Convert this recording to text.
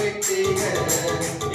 விட்டீங்க